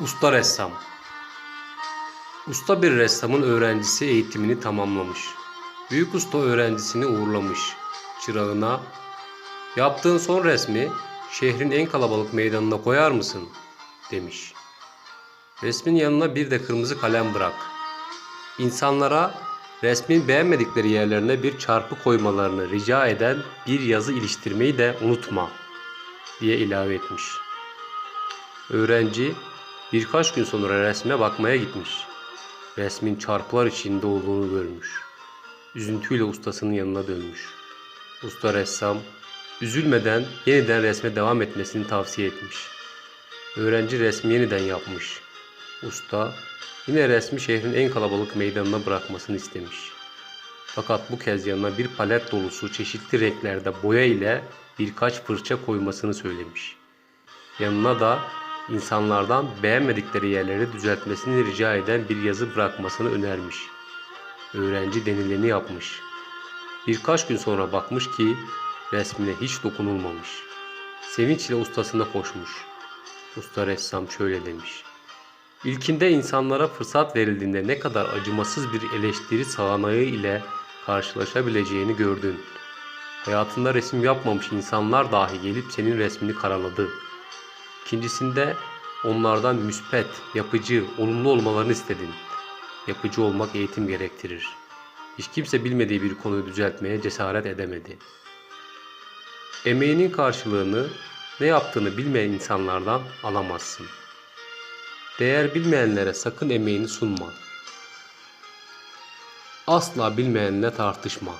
Usta ressam. Usta bir ressamın öğrencisi eğitimini tamamlamış. Büyük usta öğrencisini uğurlamış. Çırağına, yaptığın son resmi şehrin en kalabalık meydanına koyar mısın? demiş. Resmin yanına bir de kırmızı kalem bırak. İnsanlara resmin beğenmedikleri yerlerine bir çarpı koymalarını rica eden bir yazı iliştirmeyi de unutma diye ilave etmiş. Öğrenci birkaç gün sonra resme bakmaya gitmiş. Resmin çarpılar içinde olduğunu görmüş. Üzüntüyle ustasının yanına dönmüş. Usta ressam üzülmeden yeniden resme devam etmesini tavsiye etmiş. Öğrenci resmi yeniden yapmış. Usta yine resmi şehrin en kalabalık meydanına bırakmasını istemiş. Fakat bu kez yanına bir palet dolusu çeşitli renklerde boya ile birkaç fırça koymasını söylemiş. Yanına da insanlardan beğenmedikleri yerleri düzeltmesini rica eden bir yazı bırakmasını önermiş. Öğrenci denileni yapmış. Birkaç gün sonra bakmış ki resmine hiç dokunulmamış. Sevinçle ustasına koşmuş. Usta ressam şöyle demiş. İlkinde insanlara fırsat verildiğinde ne kadar acımasız bir eleştiri sağanağı ile karşılaşabileceğini gördün. Hayatında resim yapmamış insanlar dahi gelip senin resmini karaladı. İkincisinde onlardan müspet, yapıcı, olumlu olmalarını istedin. Yapıcı olmak eğitim gerektirir. Hiç kimse bilmediği bir konuyu düzeltmeye cesaret edemedi. Emeğinin karşılığını ne yaptığını bilmeyen insanlardan alamazsın. Değer bilmeyenlere sakın emeğini sunma. Asla bilmeyenle tartışma.